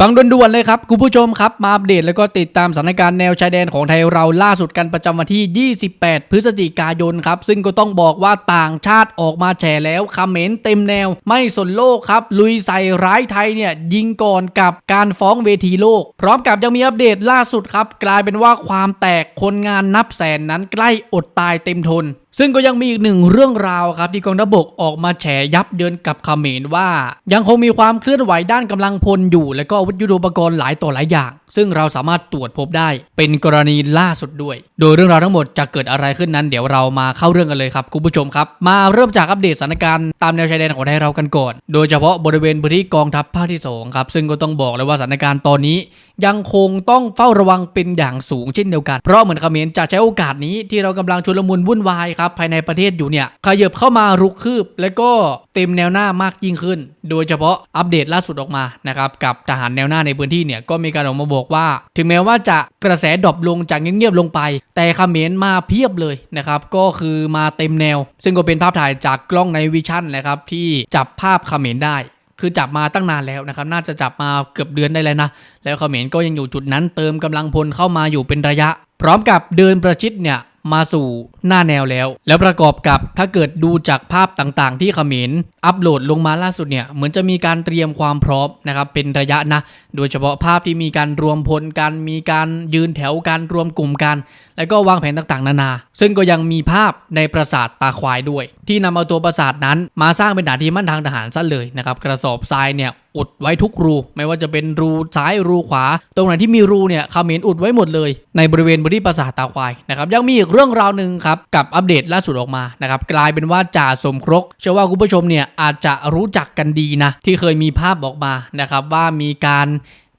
ฟังด่วนๆเลยครับ คุณผู้ชมครับ มาอัปเดตแล้วก็ติดตามสถานการณ์แนวชายแดนของไทยเราล่าสุดกันประจำวันที่ 28 พฤศจิกายนครับ ซึ่งก็ต้องบอกว่าต่างชาติออกมาแฉแล้วคอมเมนต์เต็มแนว ไม่สนโลกครับ ลุยใส่ร้ายไทยเนี่ย ยิงก่อนกับการฟ้องเวทีโลก พร้อมกับยังมีอัปเดตล่าสุดครับ กลายเป็นว่าความแตกคนงานนับแสนนั้นใกล้อดตายเต็มทน ซึ่งก็ยังมีอีกหนึ่งเรื่องราวครับที่กองทัพบกออกมาแฉยับเยินกับเขมรว่า ยังคงมีความเคลื่อนไหวด้านกำลังพลอยู่ และก็อาวุธยุทโธปกรณ์หลายต่อหลายอย่าง ซึ่งเราสามารถตรวจพบได้ เป็นกรณีล่าสุดด้วย โดยเรื่องราวทั้งหมดจะเกิดอะไรขึ้นนั้น เดี๋ยวเรามาเข้าเรื่องกันเลยครับคุณผู้ชมครับ มาเริ่มจากอัปเดตสถานการณ์ตามแนวชายแดนของไทยเรากันก่อน โดยเฉพาะบริเวณพื้นที่กองทัพภาคที่สองครับซึ่งก็ต้องบอกเลยว่าสถานการณ์ตอนนี้ ยังคงต้องเฝ้าระวังเป็นอย่างสูงเช่นเดียวกันเพราะเหมือนเขมรจะใช้โอกาสนี้ที่เรากำลังชุลมุนวุ่นวายครับภายในประเทศอยู่เนี่ยขยับเข้ามารุกคืบ และก็เต็มแนวหน้ามากยิ่งขึ้น โดยเฉพาะอัปเดตล่าสุดออกมานะครับกับทหารแนวหน้าในพื้นที่เนี่ยก็มีการออกมาบอกว่า ถึงแม้ว่าจะกระแสดรอปลงจากเงียบๆลงไป แต่เขมรมาเพียบเลยนะครับก็คือมาเต็มแนว ซึ่งก็เป็นภาพถ่ายจากกล้องในวิชั่นแหละครับที่จับภาพเขมรได้คือจับมาตั้งนานแล้วนะครับ น่าจะจับมาเกือบเดือนได้แล้วนะ แล้วเขมรก็ยังอยู่จุดนั้นเติมกำลังพลเข้ามาอยู่เป็นระยะ พร้อมกับเดินประชิดเนี่ย มาสู่หน้าแนวแล้ว แล้วประกอบกับถ้าเกิดดูจากภาพต่างๆ ที่เขมร อัปโหลดลงมาล่าสุดเนี่ยเหมือนจะมีการเตรียมความพร้อมนะครับเป็นระยะนะโดยเฉพาะภาพที่มีการรวมพลกันมีการยืนแถวการรวมกลุ่มกัน แล้วก็วางแผนต่างๆ นานา ซึ่งก็ยังมีภาพในปราสาทตาควายด้วย ที่นำเอาตัวปราสาทนั้น มาสร้างเป็นฐานที่มั่นทางทหารซะเลยนะครับกระสอบทรายเนี่ยอุดไว้ทุกรู ไม่ว่าจะเป็นรูซ้ายรูขวา ตรงไหนที่มีรูเนี่ยเขมรอุดไว้หมดเลย ในบริเวณบริปราสาทตาควายนะครับยังมีอีกเรื่องราวหนึ่งครับกับอัปเดตล่าสุดออกมานะครับกลายเป็นว่าจ่าสมครกเชื่อว่าคุณผู้ชมเนี่ยอาจจะรู้จักกันดีนะ ที่เคยมีภาพออกมานะครับว่ามีการ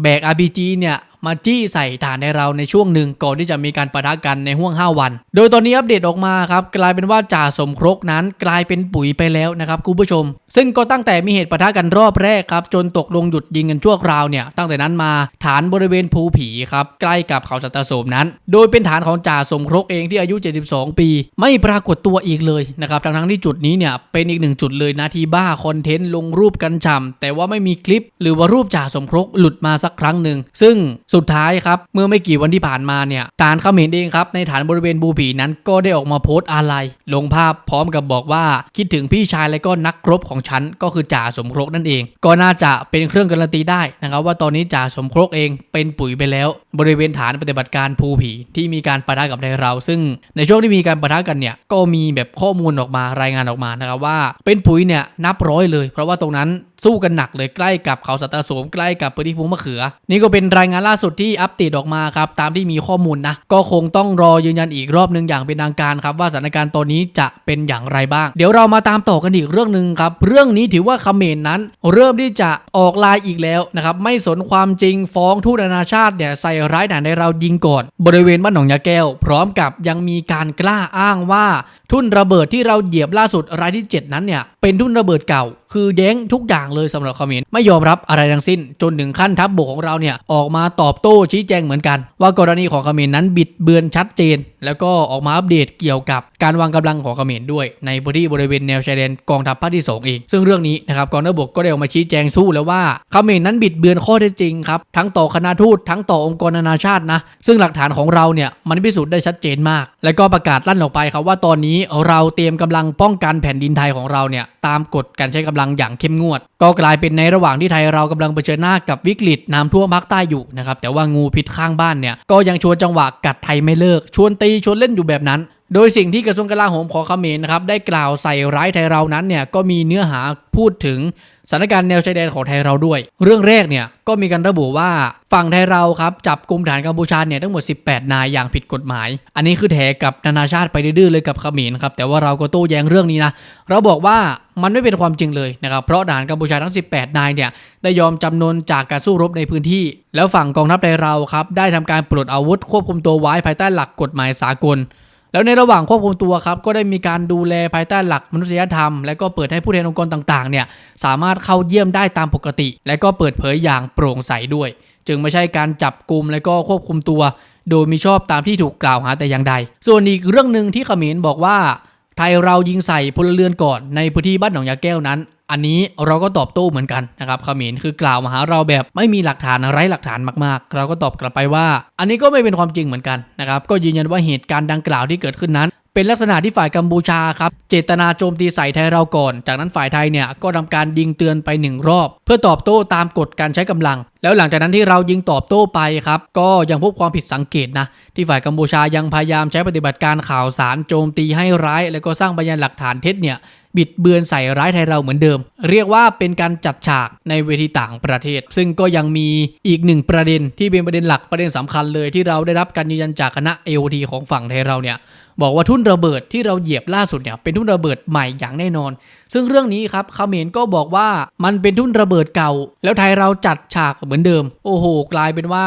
แบก RPG เนี่ย มาจี้ใส่ฐานในเราในช่วงหนึ่งก่อนที่จะมีการปะทะกันในห่วง 5 วัน โดยตอนนี้อัปเดตออกมาครับกลายเป็นว่าจ่าสมครกนั้นกลายเป็นปุ๋ยไปแล้วนะครับคุณผู้ชม ซึ่งก็ตั้งแต่มีเหตุปะทะกันรอบแรกครับจนตกลงหยุดยิงกันชั่วคราวเนี่ยตั้งแต่นั้นมาฐานบริเวณภูผีครับใกล้กับเขาสัตโสมนั้น โดยเป็นฐานของจ่าสมครกเองที่อายุ 72 ปี ไม่ปรากฏตัวอีกเลยนะครับทั้งทั้งที่จุดนี้เนี่ยเป็นอีกหนึ่งจุดเลยนะที่บ้าคอนเทนต์ลงรูปกันฉ่ำแต่ว่าไม่มีคลิป หรือว่ารูปจ่าสมครกหลุดมาสักครั้งหนึ่งซึ่งสุดท้ายครับ เมื่อไม่กี่วันที่ผ่านมาเนี่ยฐานเขมรเองครับในฐานบริเวณบูผีนั้นก็ได้ออกมาโพสต์อะไร ลงภาพพร้อมกับบอกว่าคิดถึงพี่ชายและก็นักรบของฉันก็คือจ่าสมครกนั่นเอง ก็น่าจะเป็นเครื่องการันตีได้นะครับว่าตอนนี้จ่าสมครกเองเป็นปุ๋ยไปแล้ว บริเวณฐานปฏิบัติการภูผีที่มีการปะทะกับไทยเรา ซึ่งในช่วงที่มีการปะทะกันเนี่ยก็มีแบบข้อมูลออกมารายงานออกมานะครับว่าเป็นปุ๋ยเนี่ยนับร้อยเลย เพราะว่าตรงนั้น สู้กันหนักเลยใกล้กับเขาสัตโสมใกล้กับพื้นที่ภูมะเขือ นี่ก็เป็นรายงานล่าสุดที่อัปเดตออกมาครับตามที่มีข้อมูลนะก็คงต้องรอยืนยันอีกรอบหนึ่งอย่างเป็นทางการครับว่าสถานการณ์ตอนนี้จะเป็นอย่างไรบ้าง เดี๋ยวเรามาตามต่อกันอีกเรื่องหนึ่งครับเรื่องนี้ถือว่าเขมรนั้น เริ่มที่จะออกลายอีกแล้วนะครับไม่สนความจริงฟ้องทูตนานาชาติเนี่ยใส่ร้ายด่านในเรายิงก่อนบริเวณบ้านหนองยาแก้ว พร้อมกับยังมีการกล้าอ้างว่า ทุ่นระเบิดที่เราเหยียบล่าสุดรายที่ 7 นั้นเนี่ยเป็นทุ่นระเบิดเก่า คือเด้งทุกอย่างเลยสำหรับเขมรไม่ยอมรับอะไรทั้งสิ้น จนถึงขั้นทัพบบกของเราเนี่ยออกมาตอบโต้ชี้แจงเหมือนกัน ว่ากรณีของเขมรนั้นบิดเบือนชัดเจน แล้วก็ออกมาอัปเดตเกี่ยวกับการวางกำลังของเขมรด้วยในพื้นที่บริเวณแนวชายแดนกองทัพภาคที่สองเอง ซึ่งเรื่องนี้นะครับกองทัพบกก็ได้ออกมาชี้แจงสู้แล้วว่าเขมรนั้นบิดเบือนข้อเท็จจริงครับทั้งต่อคณะทูตทั้งต่อองค์กรนานาชาตินะซึ่งหลักฐานของเราเนี่ยมันพิสูจน์ได้ชัดเจนมาก และก็ประกาศลั่นออกไปครับว่าตอนนี้เราเตรียมกำลังป้องกันแผ่นดินไทยของเราเนี่ยตามกฎการใช้กำลังอย่างเข้มงวด ก็กลายเป็นในระหว่างที่ไทยเรากำลังเผชิญหน้ากับวิกฤตน้ำท่วมภาคใต้อยู่นะครับแต่ว่างูพิษข้างบ้านเนี่ยก็ยังชวนจังหวะกัดไทยไม่เลิกชวนตีชวนเล่นอยู่แบบนั้น โดยสิ่งที่กระทรวงกลาโหมของเขมรนะครับได้กล่าวใส่ร้ายไทยเรานั้นเนี่ยก็มีเนื้อหาพูดถึง สถานการณ์แนวชายแดนของไทยเราด้วย เรื่องแรกเนี่ยก็มีการระบุว่าฝั่งไทยเราครับจับกลุ่มฐานกัมพูชาเนี่ยทั้งหมด 18 นายอย่างผิดกฎหมาย อันนี้คือแถกับนานาชาติไปดื้อเลยกับเขมรครับแต่ว่าเราก็โต้แย้งเรื่องนี้นะเราบอกว่ามันไม่เป็นความจริงเลยนะครับเพราะทหารกัมพูชาทั้ง 18 นายเนี่ยได้ยอมจำนนจากการสู้รบในพื้นที่ แล้วฝั่งกองทัพไทยเราครับได้ทำการปลดอาวุธควบคุมตัวไว้ภายใต้หลักกฎหมายสากล แล้วในระหว่างควบคุมตัวครับก็ได้มีการดูแลภายใต้หลักมนุษยธรรม และก็เปิดให้ผู้แทนองค์กรต่างๆเนี่ยสามารถเข้าเยี่ยมได้ตามปกติ และก็เปิดเผยอย่างโปร่งใสด้วย จึงไม่ใช่การจับกลุ่มและก็ควบคุมตัว โดยมีชอบตามที่ถูกกล่าวหาแต่อย่างใด ส่วนอีกเรื่องหนึ่งที่ขมรบอกว่าไทยเรายิงใส่พลเรือนก่อนในพื้นที่บ้านหนองยาแก้วนั้น อันนี้เราก็ตอบโต้เหมือนกันนะครับขมรคือกล่าวมาหาเราแบบไม่มีหลักฐานไร้หลักฐานมากๆ เราก็ตอบกลับไปว่า อันนี้ก็ไม่เป็นความจริงเหมือนกันนะครับก็ยืนยันว่าเหตุการณ์ดังกล่าวที่เกิดขึ้นนั้น เป็นลักษณะที่ฝ่ายกัมพูชาครับเจตนาโจมตีใส่ไทยเราก่อน จากนั้นฝ่ายไทยเนี่ยก็ทำการยิงเตือนไปหนึ่งรอบ เพื่อตอบโต้ตามกฎการใช้กำลัง แล้วหลังจากนั้นที่เรายิงตอบโต้ไปครับก็ยังพบความผิดสังเกตนะที่ฝ่ายกัมพูชายังพยายามใช้ปฏิบัติการข่าวสารโจมตีให้ร้าย แล้วก็สร้างพยานหลักฐานเท็จเนี่ย บิดเบือนใส่ร้ายไทยเราเหมือนเดิม เรียกว่าเป็นการจัดฉากในเวทีต่างประเทศ ซึ่งก็ยังมีอีกหนึ่งประเด็นที่เป็นประเด็นหลักประเด็นสำคัญเลยที่เราได้รับการยืนยันจากคณะ AOT ของฝั่งไทยเราเนี่ยบอกว่าทุ่นระเบิดที่เราเหยียบล่าสุดเนี่ยเป็นทุ่นระเบิดใหม่อย่างแน่นอน ซึ่งเรื่องนี้ครับเขมรก็บอกว่ามันเป็นทุ่นระเบิดเก่า แล้วไทยเราจัดฉากเหมือนเดิม โอ้โห กลายเป็นว่า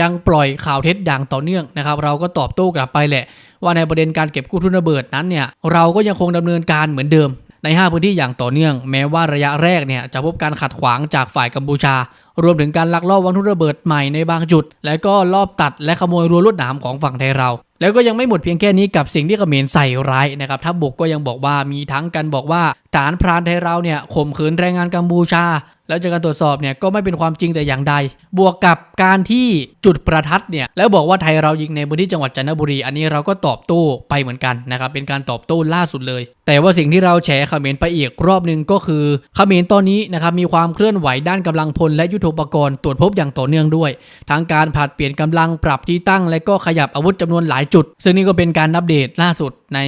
ยังปล่อยข่าวเท็จอย่างต่อเนื่องนะครับ เราก็ตอบโต้กลับไปแหละ ว่าในประเด็นการเก็บกู้ทุนระเบิดนั้นเนี่ยเราก็ยังคงดำเนินการเหมือนเดิม ใน 5 พื้นที่อย่างต่อเนื่อง แม้ว่าระยะแรกเนี่ยจะพบการขัดขวางจากฝ่ายกัมพูชา รวมถึงการลักลอบวางทุนระเบิดใหม่ในบางจุด และก็ลอบตัดและขโมยรั้วลวดหนามของฝั่งไทยเรา แล้วก็ยังไม่หมดเพียงแค่นี้กับสิ่งที่เขมรใส่ร้ายนะครับทัพบกก็ยังบอกว่ามีทั้งกันบอกว่าฐานพรานไทยเราเนี่ยข่มขืนแรงงานกัมพูชา แล้วจากการตรวจสอบเนี่ยก็ไม่เป็นความจริงแต่อย่างใด บวกกับการที่จุดประทัดเนี่ยแล้วบอกว่าไทยเรายิงในพื้นที่จังหวัดจันทบุรี อันนี้เราก็ตอบโต้ไปเหมือนกันนะครับเป็นการตอบโต้ล่าสุดเลย แต่ว่าสิ่งที่เราแฉเขมรไปอีกรอบหนึ่งก็คือเขมรตอนนี้นะครับมีความเคลื่อนไหวด้านกำลังพลและยุทโธปกรณ์ตรวจพบอย่างต่อเนื่องด้วยทั้งการผลัดเปลี่ยนกำลังปรับที่ตั้ง และก็ขยับอาวุธจำนวนหลายจุด ซึ่งนี่ก็เป็นการอัปเดตล่าสุดใน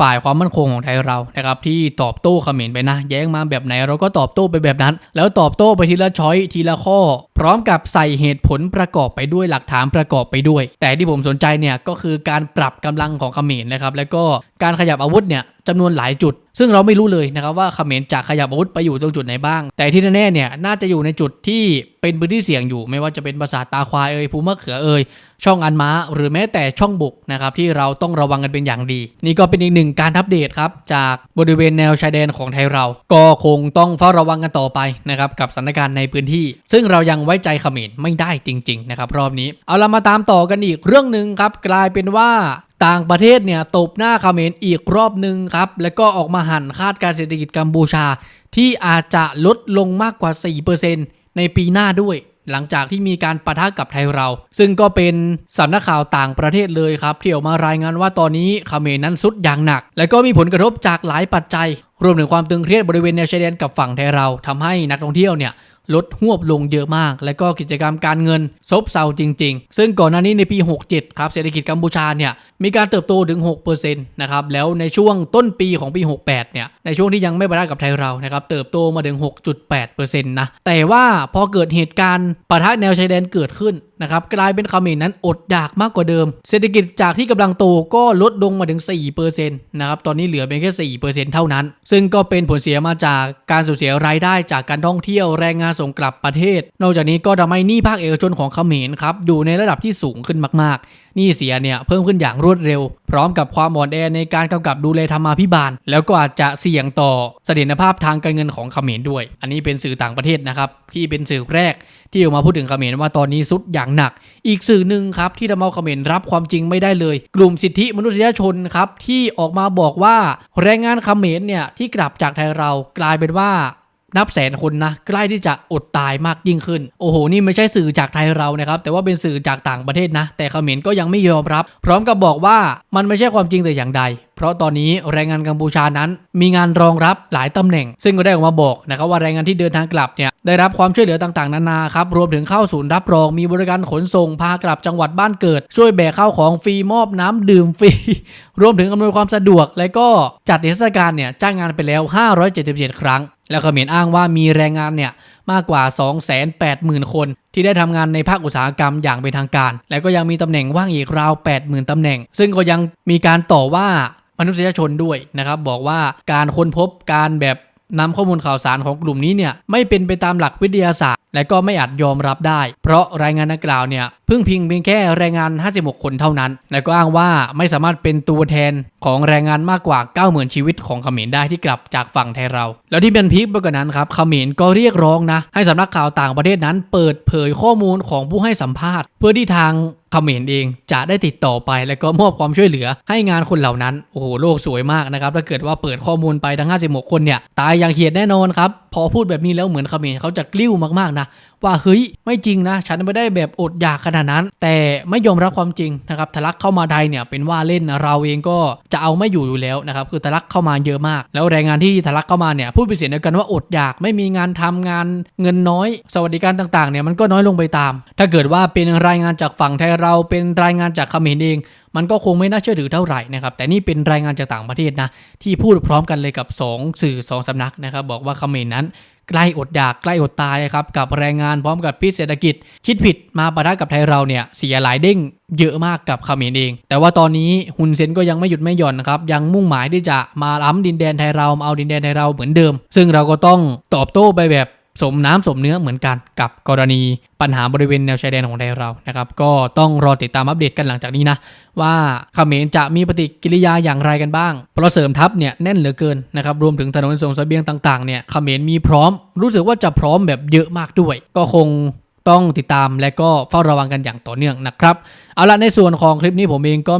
ฝ่ายความมั่นคงของไทยเรานะครับที่ตอบโต้เขมรไปนะ แย้งมาแบบไหนเราก็ตอบโต้ไปแบบนั้น แล้วตอบโต้ไปทีละช้อยทีละข้อ พร้อมกับใส่เหตุผลประกอบไปด้วยหลักฐานประกอบไปด้วย แต่ที่ผมสนใจเนี่ยก็คือการปรับกำลังของเขมรนะครับแล้วก็การขยับอาวุธเนี่ยจำนวนหลายจุด ซึ่งเราไม่รู้เลยนะครับว่าเขมรจะขยับอาวุธไปอยู่ตรงจุดไหนบ้าง แต่ที่แน่ๆเนี่ยน่าจะอยู่ในจุดที่เป็นพื้นที่เสี่ยงอยู่ ไม่ว่าจะเป็นปราสาทตาควายเอ่ยภูมะเขือเอ่ยช่องอันม้า หรือแม้แต่ช่องบุกนะครับที่เราต้องระวังกันเป็นอย่างดีนี่ก็เป็นอีกหนึ่งการอัปเดตครับจากบริเวณแนวชายแดนของไทยเรา ก็คงต้องเฝ้าระวังกันต่อไปนะครับกับสถานการณ์ในพื้นที่ ซึ่งเรายังไว้ใจเขมรไม่ได้จริงๆนะครับรอบนี้ เอาเรามาตามต่อกันอีกเรื่องหนึ่งครับกลายเป็นว่าต่างประเทศเนี่ยตบหน้าเขมรอีกรอบหนึ่งครับ แล้วก็ออกมาหันคาดการเศรษฐกิจกัมพูชา ที่อาจจะลดลงมากกว่า 4%ในปีหน้าด้วย หลังจากที่มีการปะทะกับไทยเรา ซึ่งก็เป็นสำนักข่าวต่างประเทศเลยครับที่ออกมารายงานว่าตอนนี้เขมรนั้นสุดอย่างหนัก และก็มีผลกระทบจากหลายปัจจัย รวมถึงความตึงเครียดบริเวณแนวชายแดนกับฝั่งไทยเราทำให้นักท่องเที่ยวเนี่ย ลดหวบลงเยอะมาก และก็กิจกรรมการเงินซบเซาจริง ๆ ซึ่งก่อนหน้านี้ในปี 67 ครับเศรษฐกิจกัมพูชาเนี่ยมีการเติบโตถึง 6%นะครับแล้วในช่วงต้นปีของปี 68 เนี่ยในช่วงที่ยังไม่ปรรดกับไทยเรานะครับเติบโตมาถึง 6.8%นะแต่ว่าพอเกิดเหตุการณ์ปะทะแนวชายแดนเกิดขึ้นนะครับกลายเป็นเขมรนั้นอดอยากมากกว่าเดิม เศรษฐกิจจากที่กำลังโตก็ลดลงมาถึง4%นะครับตอนนี้เหลือเพียงแค่4%เท่านั้น ซึ่งก็เป็นผลเสียมาจากการสูญเสียรายได้จากการท่องเที่ยวแรงงานส่งกลับประเทศ นอกจากนี้ก็ทำให้หนี้ภาคเอกชนของเขมรครับอยู่ในระดับที่สูงขึ้นมากๆ หนี้เสียเนี่ยเพิ่มขึ้นอย่างรวดเร็ว พร้อมกับความอ่อนแอในการกำกับดูแลธรรมาภิบาล แล้วก็อาจจะเสี่ยงต่อเสถียรภาพทางการเงินของเขมรด้วย อันนี้เป็นสื่อต่างประเทศนะครับที่เป็นสื่อแรกที่ออกมาพูดถึงเขมรว่าตอนนี้สุดอย่างหนัก อีกสื่อหนึ่งครับที่ทำเอาเขมรรับความจริงไม่ได้เลย กลุ่มสิทธิมนุษยชนครับที่ออกมาบอกว่าแรงงานเขมรเนี่ยที่กลับจากไทยเรากลายเป็นว่า นับแสนคนนะใกล้ที่จะอดตายมากยิ่งขึ้น โอ้โห นี่ไม่ใช่สื่อจากไทยเรานะครับ แต่ว่าเป็นสื่อจากต่างประเทศนะ แต่เขมรก็ยังไม่ยอมรับ พร้อมกับบอกว่ามันไม่ใช่ความจริงแต่อย่างใด เพราะตอนนี้แรงงานกัมพูชานั้น มีงานรองรับหลายตำแหน่ง ซึ่งก็ได้ออกมาบอกนะครับว่าแรงงานที่เดินทางกลับเนี่ยได้รับความช่วยเหลือต่างๆ นานาครับ รวมถึงเข้าศูนย์รับรอง มีบริการขนส่ง พากลับจังหวัดบ้านเกิด ช่วยแบกข้าวของฟรี มอบน้ำดื่มฟรี รวมถึงอำนวยความสะดวก และก็จัดเทศกาลเนี่ยจ้างงานไปแล้ว 577 ครั้ง แล้วก็เหมรอ้างว่ามีแรงงานเนี่ยมากกว่า 280,000 คน ที่ได้ทำงานในภาคอุตสาหกรรมอย่างเป็นทางการ และก็ยังมีตำแหน่งว่างอีกราว 80,000ตำแหน่ง ซึ่งก็ยังมีการต่อว่ามนุษยชนด้วยนะครับบอกว่าการค้นพบการแบบนำข้อมูลข่าวสารของกลุ่มนี้เนี่ยไม่เป็นไปตามหลักวิทยาศาสตร์ และก็ไม่อาจยอมรับได้ เพราะรายงานดังกล่าวเนี่ยเพิ่งพิงเพียงแค่แรงงาน 56 คนเท่านั้น และก็อ้างว่าไม่สามารถเป็นตัวแทนของแรงงานมากกว่า 90,000 ชีวิตของเขมรได้ที่กลับจากฝั่งไทยเรา แล้วที่เป็นพีคไปกว่านั้นครับเขมรก็เรียกร้องนะ ให้สำนักข่าวต่างประเทศนั้น เปิดเผยข้อมูลของผู้ให้สัมภาษณ์ เพื่อที่ทางเขมรเองจะได้ติดต่อไป และก็มอบความช่วยเหลือให้งานคนเหล่านั้น โอ้โหโลกสวยมากนะครับถ้าเกิดว่าเปิดข้อมูลไปทั้ง 56 คนเนี่ยตายอย่างเหียดแน่นอนครับพอพูดแบบนี้แล้วเหมือนเขมรเขาจะกลิ้วมากๆนะว่าเฮ้ยไม่จริงนะ ฉันไม่ได้แบบอดอยากขนาดนั้น แต่ไม่ยอมรับความจริงนะครับทะลักเข้ามาไทยเนี่ยเป็นว่าเล่นเราเองก็จะเอาไม่อยู่อยู่แล้วนะครับคือทะลักเข้ามาเยอะมาก แล้วแรงงานที่ทะลักเข้ามาเนี่ยพูดเป็นเสียงเดียวกันว่าอดอยากไม่มีงานทำงานเงินน้อย สวัสดิการต่างๆเนี่ยมันก็น้อยลงไปตาม ถ้าเกิดว่าเป็นรายงานจากฝั่งไทยเราเป็นรายงานจากเขมรเองมันก็คงไม่น่าเชื่อถือเท่าไหร่นะครับ แต่นี่เป็นรายงานจากต่างประเทศนะ ที่พูดพร้อมกันเลยกับสองสื่อสองสำนักนะครับ บอกว่าเขมรนั้น ใกล้อดอยากใกล้อดตายครับกับแรงงานพร้อมกับพิษเศรษฐกิจ คิดผิดมาปะทะกับไทยเราเนี่ยเสียหลายเด้งเยอะมากกับเขมรเอง แต่ว่าตอนนี้ฮุนเซนก็ยังไม่หยุดไม่หย่อนนะครับ ยังมุ่งหมายที่จะมาล้ำดินแดนไทยเรามาเอาดินแดนไทยเราเหมือนเดิม ซึ่งเราก็ต้องตอบโต้ไปแบบ สมน้ำสมเนื้อเหมือนกันกับกรณีปัญหาบริเวณแนวชายแดนของไทยเรานะครับก็ต้องรอติดตามอัปเดตกันหลังจากนี้นะว่าเขมรจะมีปฏิกิริยาอย่างไรกันบ้างเพราะเสริมทัพเนี่ยแน่นเหลือเกินนะครับรวมถึงถนนส่งเสบียงต่างๆเนี่ยเขมรมีพร้อม รู้สึกว่าจะพร้อมแบบเยอะมากด้วย ก็คงต้องติดตามและก็เฝ้าระวังกันอย่างต่อเนื่องนะครับ เอาละในส่วนของคลิปนี้ผมเองก็